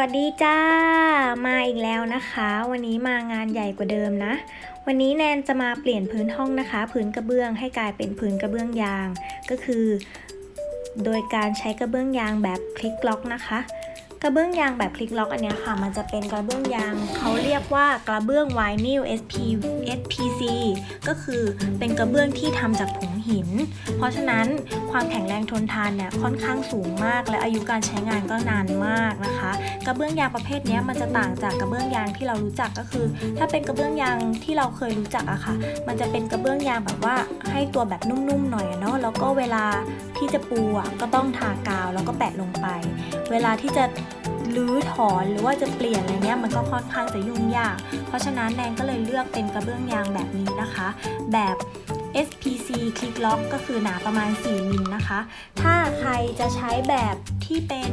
วัสดีจ้า มาอีกแล้วนะคะ วันนี้มางานใหญ่กว่าเดิมนะ วันนี้แนนจะมาเปลี่ยนพื้นห้องนะคะ พื้นกระเบื้องให้กลายเป็นพื้นกระเบื้องยาง ก็คือ โดยการใช้กระเบื้องยางแบบคลิกล็อกนะคะ กระเบื้องยางแบบคลิกล็อกอันนี้ค่ะ มันจะเป็นกระเบื้องยาง เขาเรียกว่ากระเบื้องไวนิล SP SPC ก็คือเป็นกระเบื้องที่ทำจากผงหิน เพราะฉะนั้นความแข็งแรงทนทานเนี่ยค่อนข้างสูงมาก และอายุการใช้งานก็นานมากนะคะ กระเบื้องยางประเภทนี้มันจะต่างจากกระเบื้องยางที่เรารู้จักก็คือ ถ้าเป็นกระเบื้องยางที่เราเคยรู้จักอะค่ะ มันจะเป็นกระเบื้องยางแบบว่าให้ตัวแบบนุ่มๆหน่อยเนาะแล้วก็เวลาที่จะปูอะก็ต้องทากาวแล้วก็แปะลงไป เวลาที่จะ รื้อถอนหรือว่าจะเปลี่ยนอะไรเงี้ยมันก็ค่อนข้างจะยุ่งยาก เพราะฉะนั้นแนนก็เลยเลือกเป็นกระเบื้องยางแบบนี้นะคะ แบบ SPC Click Lock ก็คือหนาประมาณ 4 มิลนะคะ ถ้าใครจะใช้แบบที่เป็น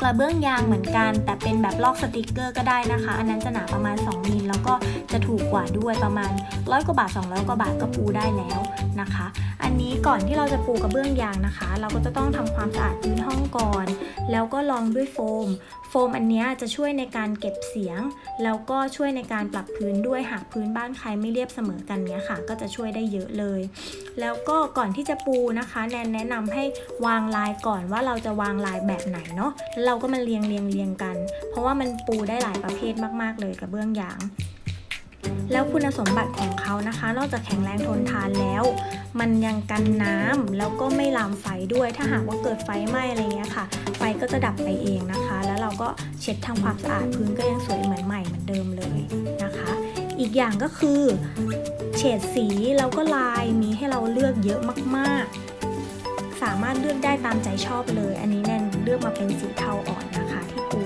กระเบื้องยางเหมือนกัน แต่เป็นแบบลอกสติกเกอร์ก็ได้นะคะ อันนั้นจะหนาประมาณ 2 มิลแล้วก็จะถูกกว่าด้วยประมาณ100กว่าบาท 200 กว่าบาทก็ปูได้แล้วนะคะ อันนี้ก่อนที่เราจะปูกระเบื้องยางนะคะ เราก็จะต้องทำความสะอาดพื้นห้องก่อน แล้วก็รองด้วยโฟม โฟมอันนี้จะช่วยในการเก็บเสียง แล้วก็ช่วยในการปรับพื้นด้วยหากพื้นบ้านใครไม่เรียบเสมอกันเนี้ยค่ะ ก็จะช่วยได้เยอะเลย แล้วก็ก่อนที่จะปูนะคะแนนแนะนำให้วางลายก่อนว่าเราจะวางลายแบบไหนเนาะแล้วเราก็มาเรียงเรียงเรียงกัน เพราะว่ามันปูได้หลายประเภทมาก ๆ เลยกับเบื้องยางแล้วคุณสมบัติของเขานะคะ นอกจากแข็งแรงทนทานแล้ว มันยังกันน้ำแล้วก็ไม่ลามไฟด้วยถ้าหากว่าเกิดไฟไหม้อะไรเงี้ยค่ะ ก็จะดับไปเองนะคะ แล้วเราก็เช็ดทำความสะอาดพื้นก็ยังสวยเหมือนใหม่เหมือนเดิมเลยนะคะ อีกอย่างก็คือเฉดสีแล้วก็ลายมีให้เราเลือกเยอะมากๆ สามารถเลือกได้ตามใจชอบเลย อันนี้แนนเลือกมาเป็นสีเทาอ่อนนะคะที่ปู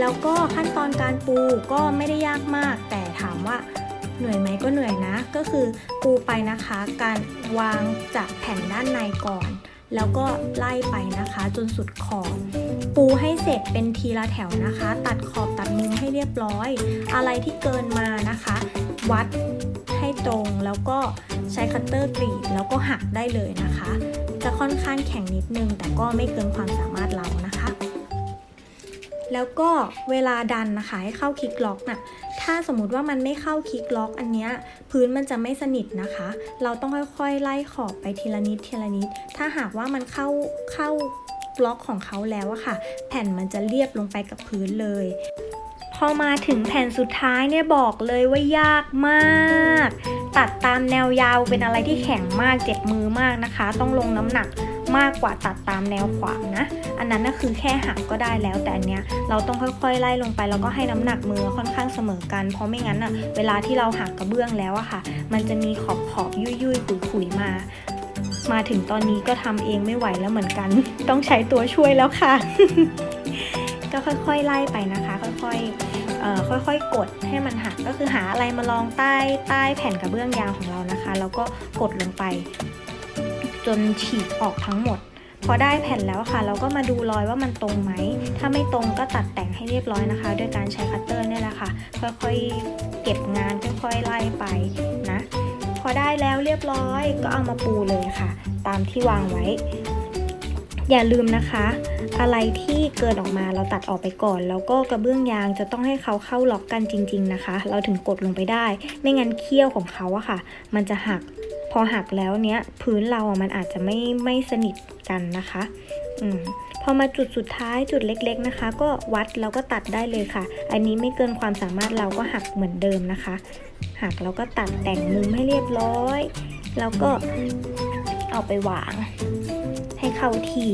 แล้วก็ขั้นตอนการปูก็ไม่ได้ยากมาก แต่ถามว่าเหนื่อยไหมก็เหนื่อยนะ ก็คือปูไปนะคะ การวางจากแผ่นด้านในก่อน แล้วก็ไล่ไปนะคะจนสุดขอบ ปูให้เสร็จเป็นทีละแถวนะคะ ตัดขอบตัดมุมให้เรียบร้อย อะไรที่เกินมานะคะ วัดให้ตรงแล้วก็ใช้คัตเตอร์กรีดแล้วก็หักได้เลยนะคะ จะค่อนข้างแข็งนิดนึง แต่ก็ไม่เกินความสามารถเรานะคะ แล้วก็เวลาดันนะคะให้เข้าคลิกล็อกน่ะ ถ้าสมมติว่ามันไม่เข้าคลิกล็อกอันเนี้ยพื้นมันจะไม่สนิทนะคะ เราต้องค่อยๆ ไล่ขอบไปทีละนิดทีละนิด ถ้าหากว่ามันเข้าเข้าล็อกของเขาแล้วอะค่ะ แผ่นมันจะเรียบลงไปกับพื้นเลย พอมาถึงแผ่นสุดท้ายเนี่ยบอกเลยว่ายากมาก ตัดตามแนวยาวเป็นอะไรที่แข็งมากเจ็บมือมากนะคะ ต้องลงน้ำหนัก มากกว่าตัดตามแนวขวางนะ อันนั้นก็คือแค่หักก็ได้แล้ว แต่อันเนี้ยเราต้องค่อยๆไล่ลงไปแล้วก็ให้น้ำหนักมือค่อนข้างเสมอกัน เพราะไม่งั้นอะเวลาที่เราหักกระเบื้องแล้วอะค่ะ มันจะมีขอบขอบยุยยุยขุยขุยมา มาถึงตอนนี้ก็ทำเองไม่ไหวแล้วเหมือนกัน ต้องใช้ตัวช่วยแล้วค่ะ ก็ค่อยๆไล่ไปนะคะ ค่อยๆค่อยๆ กดให้มันหักก็คือหาอะไรมาลองใต้ใต้แผ่นกระเบื้องยาวของเรานะคะ แล้วก็กดลงไป จนฉีกออกทั้งหมด พอได้แผ่นแล้วค่ะ เราก็มาดูรอยว่ามันตรงไหม ถ้าไม่ตรงก็ตัดแต่งให้เรียบร้อยนะคะ ด้วยการใช้คัตเตอร์เนี่ยแหละค่ะ ค่อยๆเก็บงานค่อยๆไล่ไปนะ พอได้แล้วเรียบร้อยก็เอามาปูเลยค่ะ ตามที่วางไว้ อย่าลืมนะคะ อะไรที่เกินออกมาเราตัดออกไปก่อน แล้วก็กระเบื้องยางจะต้องให้เขาเข้าล็อกกันจริง ๆนะคะ เราถึงกดลงไปได้ ไม่งั้นเขี้ยวของเขาอะค่ะ มันจะหัก พอหักแล้วเนี้ยพื้นเราอะมันอาจจะไม่ไม่สนิทกันนะคะอืมพอมาจุดสุดท้ายจุดเล็กๆนะคะ ก็วัดแล้วก็ตัดได้เลยค่ะ อันนี้ไม่เกินความสามารถเราก็หักเหมือนเดิมนะคะ หักแล้วก็ตัดแต่งมุมให้เรียบร้อย แล้วก็เอาไปวางให้เข้าที่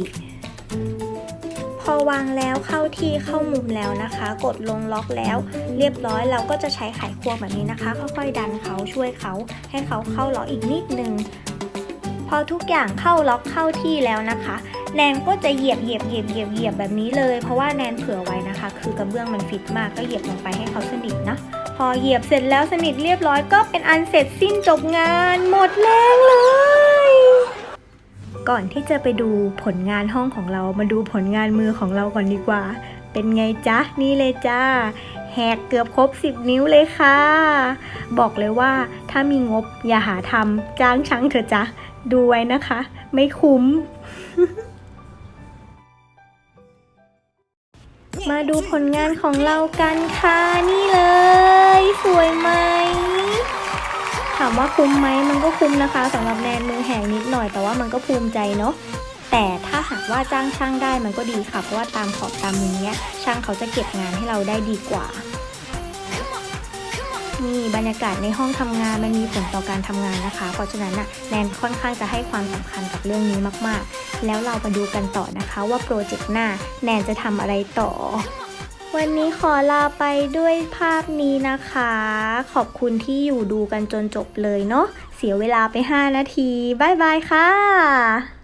พอวางแล้วเข้าที่เข้ามุมแล้วนะคะ กดลงล็อกแล้ว เรียบร้อยเราก็จะใช้ไขควงแบบนี้นะคะ ค่อยๆดันเขาช่วยเขาให้เขาเข้าล็อกอีกนิดนึงพอทุกอย่างเข้าล็อกเข้าที่แล้วนะคะ แนนก็จะเหยียบเหยียบเหยียบเหยียบเหยียบแบบนี้เลย เพราะว่าแนนเผื่อไว้นะคะ คือกระเบื้องมันฟิตมากก็เหยียบลงไปให้เขาสนิทนะพอเหยียบเสร็จแล้วสนิทเรียบร้อยก็เป็นอันเสร็จสิ้นจบงาน หมดแรงเลย ก่อนที่จะไปดูผลงานห้องของเรามาดูผลงานมือของเราก่อนดีกว่า เป็นไงจ๊ะ นี่เลยจ้าแหกเกือบครบ 10 นิ้วเลยค่ะ บอกเลยว่าถ้ามีงบอย่าหาทำจ้างช่างเถอะจ๊ะดูไว้นะคะ ไม่คุ้มมาดูผลงานของเรากันค่ะ นี่เลย สวยไหม ถามว่าคุ้มไหมมันก็คุ้มนะคะสำหรับแนนมือแหงนิดหน่อยแต่ว่ามันก็ภูมิใจเนาะแต่ถ้าหากว่าจ้างช่างได้มันก็ดีค่ะ เพราะว่าตามขอบตามมุมเนี้ยช่างเขาจะเก็บงานให้เราได้ดีกว่านี่บรรยากาศในห้องทำงานมันมีผลต่อการทำงานนะคะ เพราะฉะนั้นน่ะแนนค่อนข้างจะให้ความสำคัญกับเรื่องนี้มากๆ แล้วเรามาดูกันต่อนะคะว่าโปรเจกต์หน้าแนนจะทำอะไรต่อ วันนี้ขอลาไปด้วยภาพนี้นะคะ ขอบคุณที่อยู่ดูกันจนจบเลยเนาะเสียเวลาไป 5 นาที บ๊ายบายค่ะ